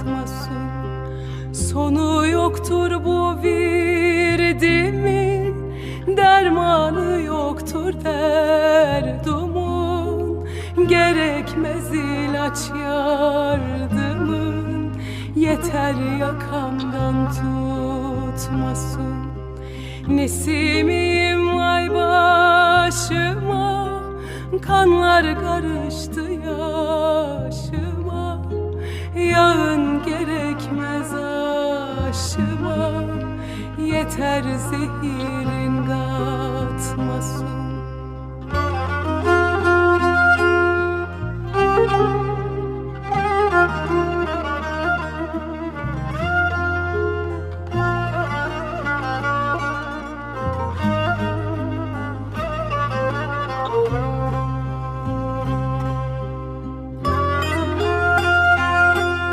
tatmasın Sonu yoktur bu virdimin Dermanı yoktur derdumun. Gerekmez ilaç yardımın Yeter yakamdan tutmasın. Nesimiyim ay başıma Kanlar karıştı Yağın gerekmez aşıma. Yeter zehirin